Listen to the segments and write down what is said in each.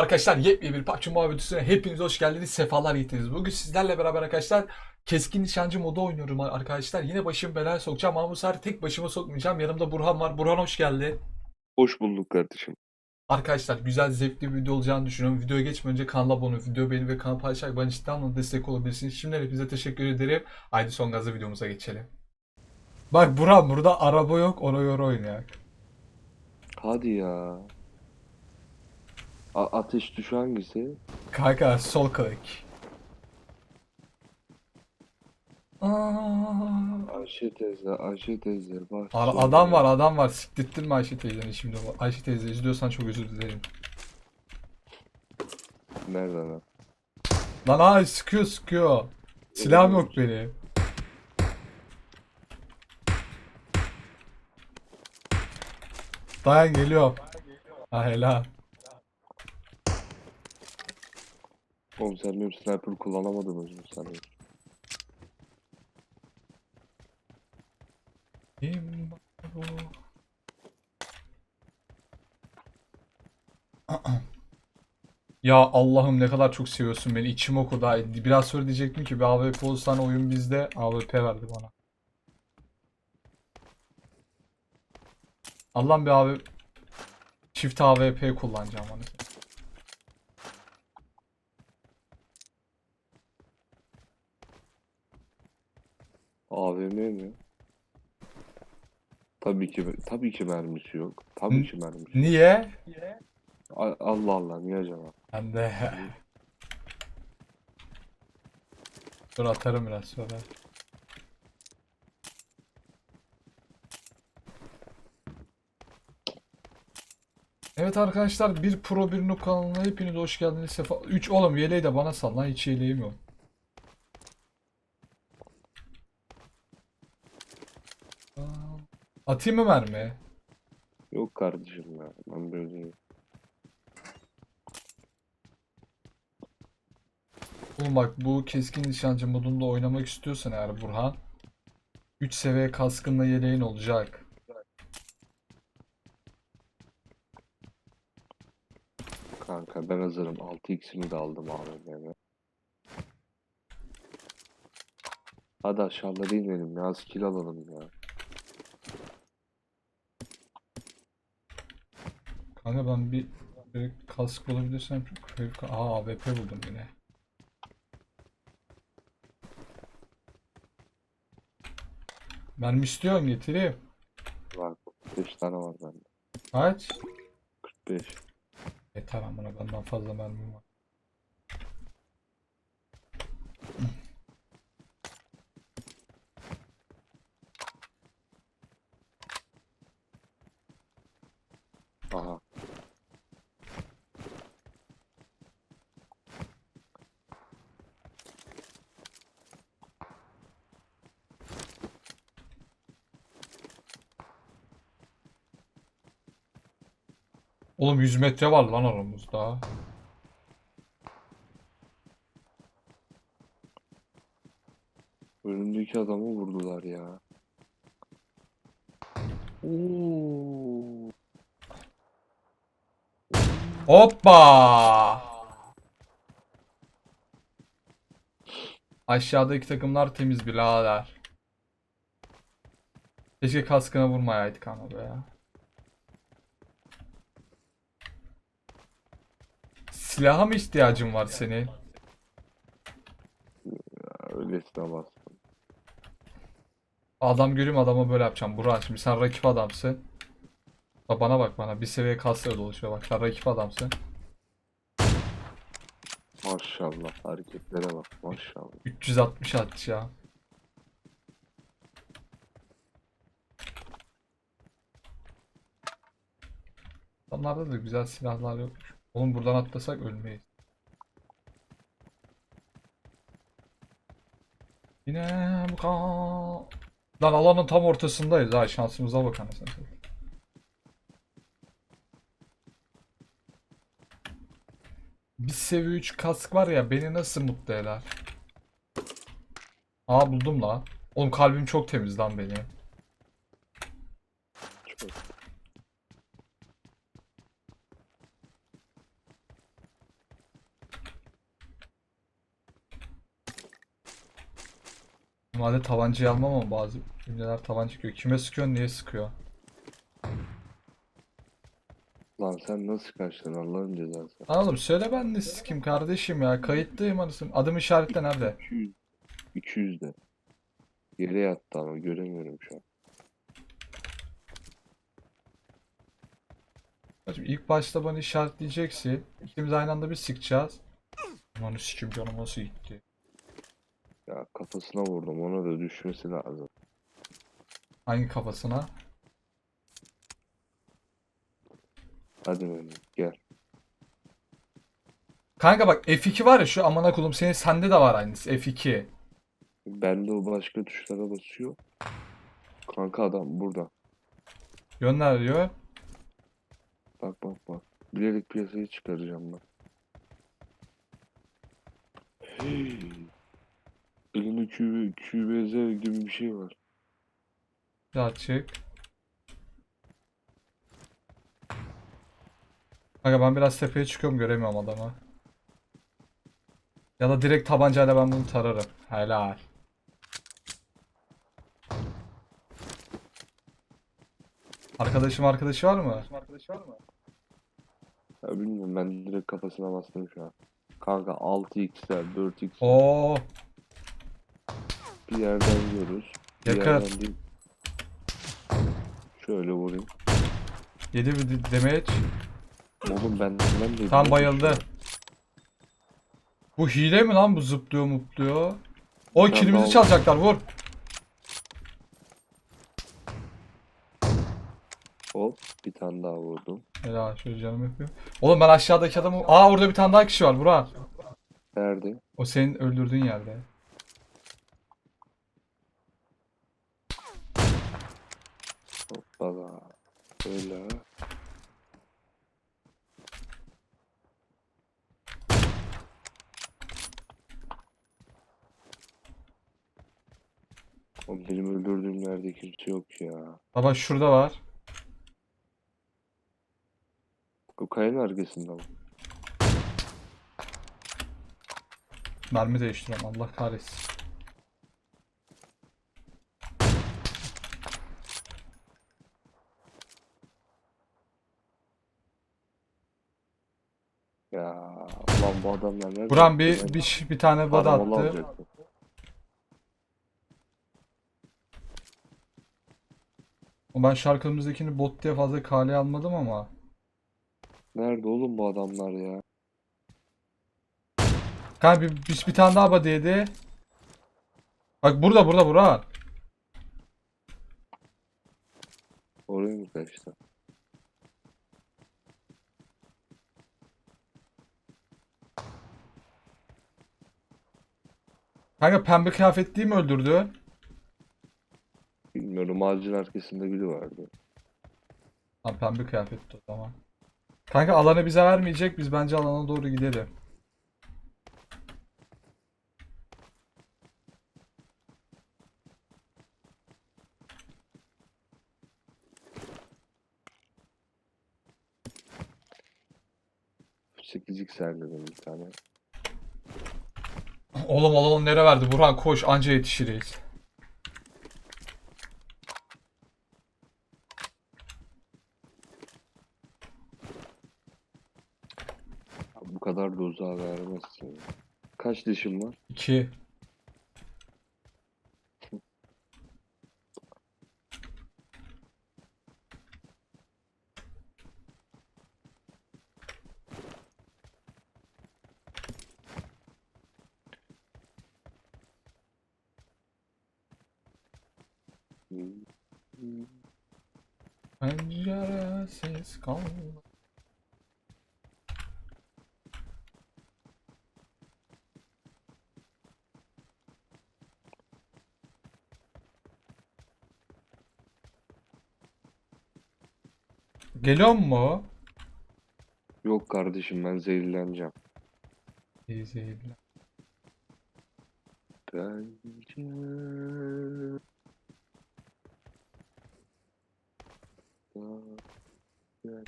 Merhaba arkadaşlar. Yepyeni bir PUBG videosuna hepiniz hoş geldiniz. Sefalar getirdiniz. Bugün sizlerle beraber arkadaşlar keskin nişancı modu oynuyorum arkadaşlar. Yine başımı belaya sokacağım ama bu sefer tek başıma sokmayacağım. Yanımda Burhan var. Burhan hoş geldi. Hoş bulduk kardeşim. Arkadaşlar güzel zevkli bir video olacağını düşünüyorum. Videoya geçmeden önce kanala abone olup video beğeni ve kanal paylaşarak bana anlamda destek olabilirsiniz. Şimdiden hepinize teşekkür ederim. Haydi son gazla videomuza geçelim. Bak Burhan burada araba yok ona göre oynayak. Hadi ya. A- ateş tuşu hangisi? Kanka sol klik. Ayşe teyze, Ayşe teyze. Bak. Şimdi adam var adam var siktirttin mi Ayşe teyzeni şimdi Ayşe teyze izliyorsan çok özür dilerim. Nereden lan? Lan ay sıkıyor sıkıyor. Silahım yok benim. Dayan geliyor. Ha helal. Oğlum sen benim sniper kullanamadın mı sen? Kim? Ya Allah'ım ne kadar çok seviyorsun beni. İçim okudu. Ay, Biraz sonra diyecektim ki bir AWP olsan oyun bizde. AWP verdi bana. Allah'ım bir AWP çift AWP kullanacağım hani. AVM mi? Tabii ki tabii ki mermisi yok. Tabii ki mermisi. yok. Niye? A- Allah Allah niye acaba? Ben de. Dur atarım biraz sonra. Evet arkadaşlar bir Pro bir Noob kanalına hepiniz hoş geldiniz. Sefa 3 oğlum yeleği de bana sal lan hiç yeleğim yok. Aa, Atayım mı mermi? Yok kardeşim ya. Ben böyle Oğlum bak bu keskin nişancı modunda oynamak istiyorsan eğer Burhan 3 seviye kaskınla yeleğin olacak. kanka ben hazırım. 6x'imi de aldım AVM'ye. Hadi aşağıda inelim ya. Skill alalım ya. Kanka ben bir, bir kask bulabilirsem çok Aa AWP buldum yine. Mermi istiyorsun getireyim. Var. 5 tane var bende. Kaç? 45. Yeter amına benden fazla mermim var. Aha. Oğlum 100 metre var lan aramızda. Önümdeki adamı vurdular ya. Oo. Hoppa! Aşağıdaki takımlar temiz birader. Keşke kaskına vurmayaydık ama be ya. Silaha mı ihtiyacın var senin? Ya, öylesine bastım. Adam göreyim adama böyle yapacağım. Burak şimdi sen rakip adamsın. Bak bana bak bana. Bir seviye kasla dolaşıyor bak. Sen rakip adamsın. Maşallah hareketlere bak maşallah. 360 atacağım. Adamlarda da güzel silahlar yok. Oğlum buradan atlasak ölmeyiz. Yine bu Lan alanın tam ortasındayız ha şansımıza bak anasını satayım. Bir seviye 3 kask var ya beni nasıl mutlu eder? Aa buldum la. Oğlum kalbim çok temiz lan benim. Çok. Normalde tabancayı almam ama bazı ünlüler tabanca çıkıyor. Kime sıkıyor niye sıkıyor? Lan sen nasıl kaçtın Allah'ın cezası. Anladım söyle ben de kim kardeşim ya kayıttayım anasını. Adım işaretle nerede? 200. 200 de. Yere yattı ama göremiyorum şu an. Hacım ilk başta bana işaretleyeceksin. İkimiz aynı anda bir sıkacağız. Lan sikim canım nasıl gitti? Ya kafasına vurdum ona da düşmesi lazım. Hangi kafasına? Hadi benim gel. Kanka bak F2 var ya şu amına kulum senin sende de var aynısı F2. Bende o başka tuşlara basıyor. Kanka adam burada. Gönder diyor. Bak bak bak. Bilerek piyasaya çıkaracağım ben. Hey. Elinde QB, QBZ gibi bir şey var. Ya çık. Kanka ben biraz tepeye çıkıyorum göremiyorum adamı. Ya da direkt tabancayla ben bunu tararım. Helal. Arkadaşım arkadaşı var mı? Ya bilmiyorum ben direkt kafasına bastım şu an. Kanka 6x'ler 4x Oo, bir yerden yiyoruz. Bir Yakar. yerden değil. Şöyle vurayım. yedi bir demeç. Oğlum ben ben de Tam bayıldı. Bu hile mi lan bu zıplıyor mutluyor? O Ben kilimizi çalacaklar vur. Hop bir tane daha vurdum. Helal şöyle canım yapıyor. Oğlum ben aşağıdaki adamı... Aa orada bir tane daha kişi var Burak. Nerede? O senin öldürdüğün yerde. Hoppala. Öyle. Oğlum benim öldürdüğüm yerde kimse yok ya. Baba şurada var. O kayanın arkasında mı? Mermi değiştiriyorum Allah kahretsin. Ya ulan bu adamlar nerede? Buran bir, bir, bir tane bada Adam onu attı. alacaktı. Ben şarkımızdakini bot diye fazla kale almadım ama. Nerede oğlum bu adamlar ya? Kanka bir, bir, bir tane daha body yedi. Bak burada burada Burak. Oraya mı kaçtı? Kanka pembe kıyafetliyi mi öldürdü? Bilmiyorum ağacın arkasında biri vardı. Ha pembe kıyafetli o zaman. Kanka alanı bize vermeyecek. Biz bence alana doğru gidelim. Sekiz x dedim bir tane. Oğlum alanı nereye verdi? Burhan koş anca yetişiriz. Bu kadar da uzağa vermezsin. Kaç dişim var? 2. Geliyor mu? Yok kardeşim ben zehirleneceğim. İyi zehirli. Bence... Yani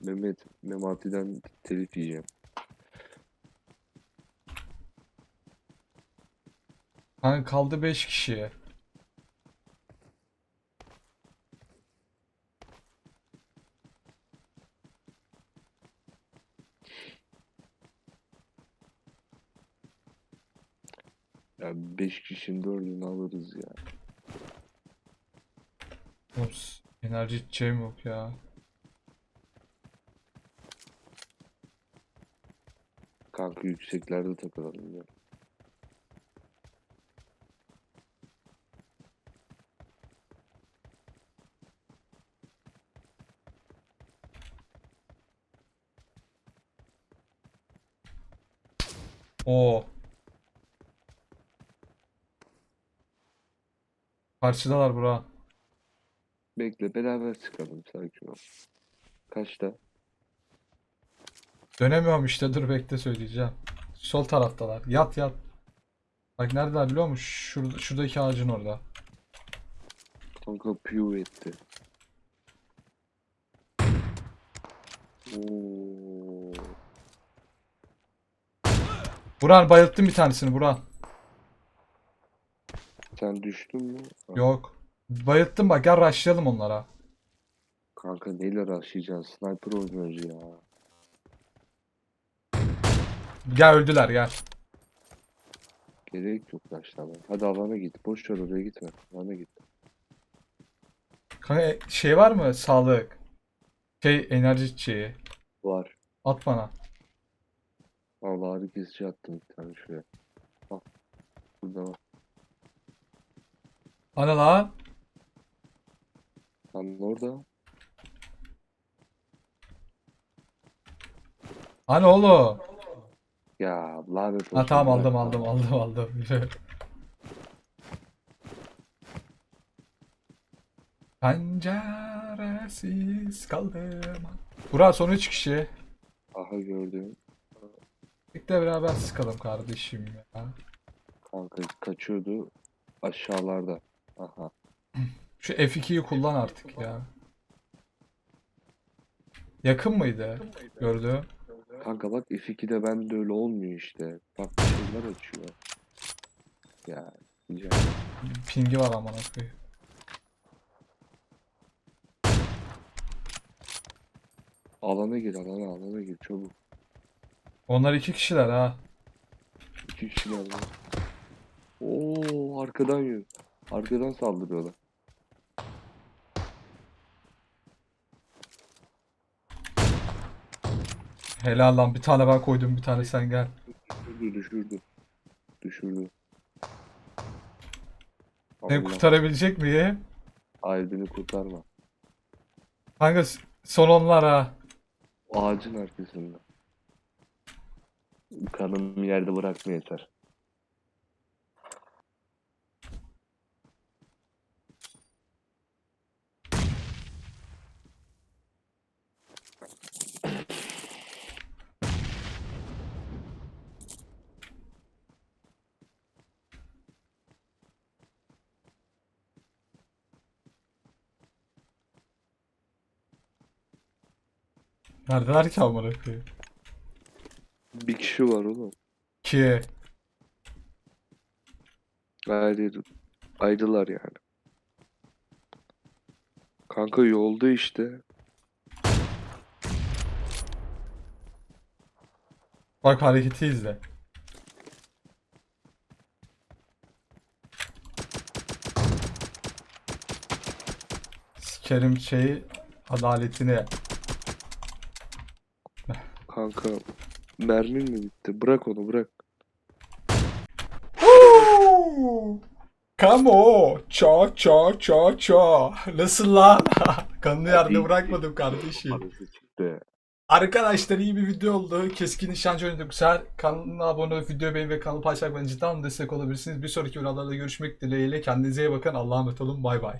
Mehmet, Memati'den telif yiyeceğim. Kanka kaldı 5 kişi. Ya 5 kişinin dördünü alırız ya. Ops. Enerji içeceğim yok ya. Kanka yükseklerde takılalım ya. Oo. Karşıdalar bura. Bekle beraber çıkalım sakin ol. Kaçta? Dönemiyorum işte dur bekle söyleyeceğim. Sol taraftalar. Yat yat. Bak neredeler biliyor musun? Şurada, şuradaki ağacın orada. Kanka piu etti. Oo. Buran bayılttım bir tanesini Buran. Sen düştün mü? Ha, Yok. Bayılttım bak gel rushlayalım onlara. Kanka neyle rastlayacaksın? Sniper oynuyoruz ya. Gel öldüler gel. Gerek yok başlama. Hadi alana git. Boş ver oraya gitme. Alana git. Kanka e, şey var mı? Sağlık. Şey enerji içeceği. Var. At bana. Allah ağrı kesici attım bir tane şuraya. Al. Burada var. Ana lan. Lan orada. Hani oğlum. Ya lanet olsun. Ha tamam aldım aldım aldım aldım. Penceresiz kaldım. Burak son 3 kişi. Aha gördüm. Birlikte beraber sıkalım kardeşim ya. Kanka kaçıyordu. Aşağılarda. Aha. Şu F2'yi kullan artık ya. Yakın mıydı? Gördüm. Kanka bak F2'de bende öyle olmuyor işte. Bak şeyler açıyor. Ya diyeceğim. Pingi var amına koyayım. Alana gir alana alana gir çabuk. Onlar iki kişiler ha. İki kişiler var. Oo arkadan yürü. Arkadan saldırıyorlar. Helal lan bir tane ben koydum bir tane sen gel. Düşürdü düşürdü. Düşürdü. Beni kurtarabilecek miyim? Hayır beni kurtarma. Kanka son onlar ha. Ağacın arkasında. Kanım yerde bırakma yeter. Neredeler ki amına koyayım? Bir kişi var oğlum. Ki. Ayrı, ayrılar yani. Kanka yolda işte. Bak hareketi izle. Sikerim şeyi adaletini. Kanka mermin mi bitti? Bırak onu bırak. On. Ça ça ça ça. Nasıl lan? Kanını yerde bırakmadım kardeşim. Arkadaşlar iyi bir video oldu. Keskin nişancı oynadık güzel. Kanalına abone olup video beğen ve kanalı paylaşarak bana cidden destek olabilirsiniz. Bir sonraki videolarda görüşmek dileğiyle. Kendinize iyi bakın. Allah'a emanet olun. Bay bay.